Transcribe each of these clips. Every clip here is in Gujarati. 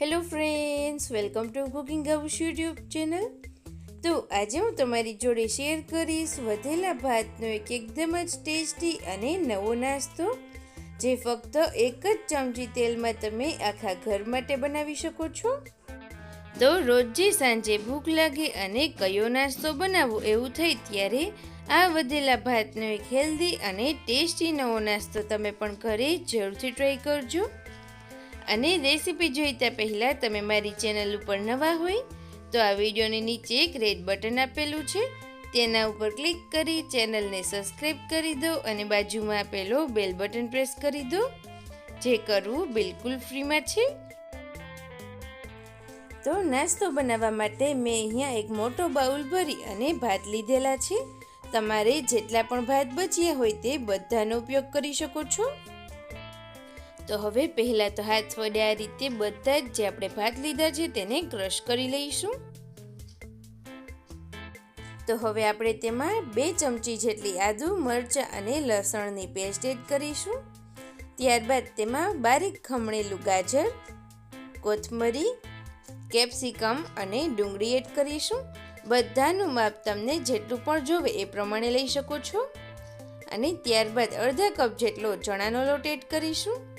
Hello friends, welcome to cooking house YouTube channel. તો આજે હું તમારી જોડે શેર કરીશ વધેલા ભાતનો એક એકદમ જ ટેસ્ટી અને નવો નાસ્તો, જે ફક્ત એક જ ચમચી તેલમાં તમે આખા ઘર માટે બનાવી શકો છો. તો રોજે સાંજે ભૂખ લાગે અને કયો નાસ્તો બનાવવો એવું થઈ ત્યારે આ વધેલા ભાતનો એક હેલ્ધી અને ટેસ્ટી નવો નાસ્તો તમે પણ ઘરે જરૂરથી ટ્રાય કરજો. અને રેસીપી જોઈતા પહેલાં તમે મારી ચેનલ ઉપર નવા હોય, તો આ વિડીયોની નીચે એક રેડ બટન આપેલું છે. તેના ઉપર ક્લિક કરી ચેનલને સબસ્ક્રાઈબ કરી દો અને બાજુમાં આપેલો બેલ બટન પ્રેસ કરી દો, જે કરવું બિલકુલ ફ્રીમાં છે. તો નાસ્તો બનાવવા માટે મેં અહીંયા એક મોટો બાઉલ ભરી અને ભાત લીધેલા છે. તમારે જેટલા પણ ભાત બચ્યા હોય તે બધાનો ઉપયોગ કરી શકો છો. તો હવે પહેલાં તો હાથ વડે આ રીતે બધા જ જે આપણે ભાત લીધા છે તેને ક્રશ કરી લઈશું. તો હવે આપણે તેમાં બે ચમચી જેટલી આદુ, મરચાં અને લસણની પેસ્ટ એડ કરીશું. ત્યારબાદ તેમાં બારીક ખમણેલું ગાજર, કોથમરી, કેપ્સિકમ અને ડુંગળી એડ કરીશું. બધાનું માપ તમને જેટલું પણ જોવે એ પ્રમાણે લઈ શકો છો. અને ત્યારબાદ અડધા કપ જેટલો ચણાનો લોટ એડ કરીશું.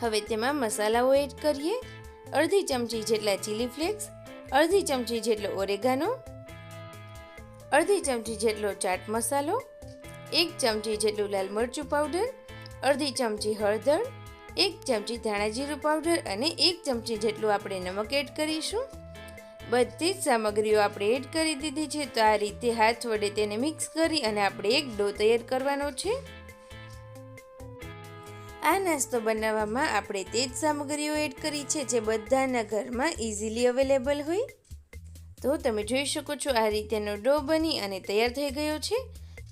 હવે તેમાં મસાલાઓ એડ કરીએ. અડધી ચમચી જેટલા ચીલી ફ્લેક્સ અડધી ચમચી જેટલો ઓરેગાનો અડધી ચમચી જેટલો ચાટ મસાલો, એક ચમચી જેટલું લાલ મરચું પાવડર અડધી ચમચી હળદર, એક ચમચી ધાણા જીરું પાવડર અને એક ચમચી જેટલું આપણે નમક એડ કરીશું. બધી જ સામગ્રીઓ આપણે એડ કરી દીધી છે, તો આ રીતે હાથ વડે તેને મિક્સ કરી અને આપણે એક ડો તૈયાર કરવાનો છે. આ નાસ્તો બનાવવામાં આપણે તે જ સામગ્રીઓ એડ કરી છે જે બધાના ઘરમાં ઇઝીલી અવેલેબલ હોય. તો તમે જોઈ શકો છો આ રીતેનો ડો બની અને તૈયાર થઈ ગયો છે.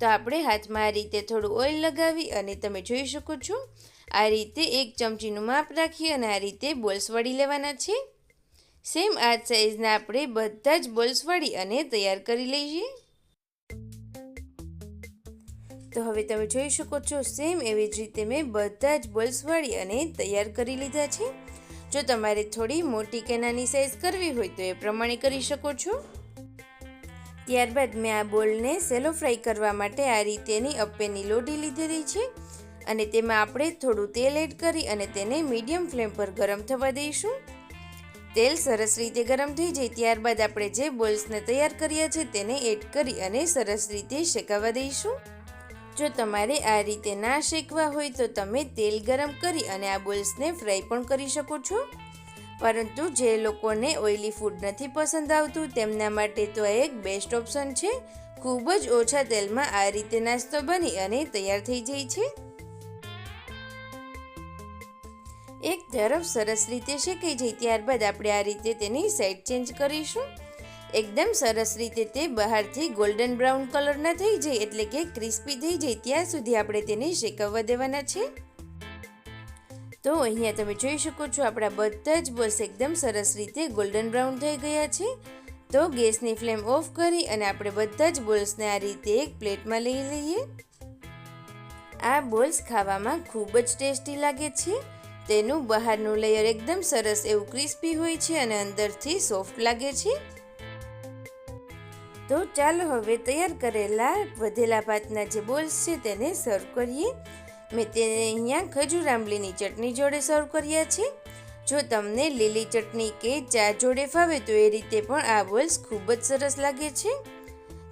તો આપણે હાથમાં આ રીતે થોડું ઓઇલ લગાવી અને તમે જોઈ શકો છો આ રીતે એક ચમચીનું માપ રાખી અને આ રીતે બોલ્સ વળી લેવાના છે. સેમ આ સાઇઝના આપણે બધા જ બોલ્સ વળી અને તૈયાર કરી લઈએ. તો હવે તમે જોઈ શકો છો સેમ એવી જ રીતે મેં બધા જ બોલ્સ વાળી અને તૈયાર કરી લીધા છે. જો તમારે થોડી મોટી કે નાની સાઈઝ કરવી હોય તો એ પ્રમાણે કરી શકો છો. ત્યારબાદ મેં આ બોલને સેલો ફ્રાય કરવા માટે આ રીતેની અપ્પેની લોટી લીધેલી છે અને તેમાં આપણે થોડું તેલ એડ કરી અને તેને મીડિયમ ફ્લેમ પર ગરમ થવા દઈશું. તેલ સરસ રીતે ગરમ થઈ જાય, ત્યારબાદ આપણે જે બોલ્સને તૈયાર કર્યા છે તેને એડ કરી અને સરસ રીતે શેકાવા દઈશું. જો તમારે આ રીતે ના શેકવા હોય તો તમે તેલ ગરમ કરી અને આ બોલ્સને ફ્રાય પણ કરી શકો છો. પરંતુ જે લોકોને ઓઇલી ફૂડ નથી પસંદ આવતું, તેમના માટે તો આ એક બેસ્ટ ઓપ્શન છે. ખૂબ જ ઓછા તેલમાં આ રીતે નાસ્તો બની અને તૈયાર થઈ જાય છે. એક તરફ સરસ રીતે શેકાઈ જાય, ત્યારબાદ આપણે આ રીતે તેની સાઈડ ચેન્જ કરીશું. એકદમ સરસ રીતે તે બહારથી ગોલ્ડન બ્રાઉન કલરના થઈ જાય, એટલે કે ક્રિસ્પી થઈ જાય, ત્યાં સુધી આપણે તેને શેકવવા દેવાના છે. તો અહીંયા તમે જોઈ શકો છો, આપણા બધા જ બોલ્સ એકદમ સરસ રીતે ગોલ્ડન બ્રાઉન થઈ ગયા છે. તો ગેસની ફ્લેમ ઓફ કરી અને આપણે બધા જ બોલ્સને આ રીતે એક પ્લેટમાં લઈ લઈએ. આ બોલ્સ ખાવામાં ખૂબ જ ટેસ્ટી લાગે છે. તેનું બહારનું લેયર એકદમ સરસ એવું ક્રિસ્પી હોય છે અને અંદરથી સોફ્ટ લાગે છે. તો ચાલો હવે તૈયાર કરેલા વધેલા ભાતના જે બોલ્સ છે તેને સર્વ કરીએ. મેં તેને અહીંયા ખજૂર આંબલીની ચટણી જોડે સર્વ કર્યા છે. જો તમને લીલી ચટણી કે ચા જોડે ફાવે તો એ રીતે પણ આ બોલ્સ ખૂબ જ સરસ લાગે છે.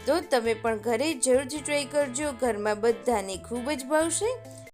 તો તમે પણ ઘરે જરૂરથી ટ્રાય કરજો. ઘરમાં બધાને ખૂબ જ ભાવશે.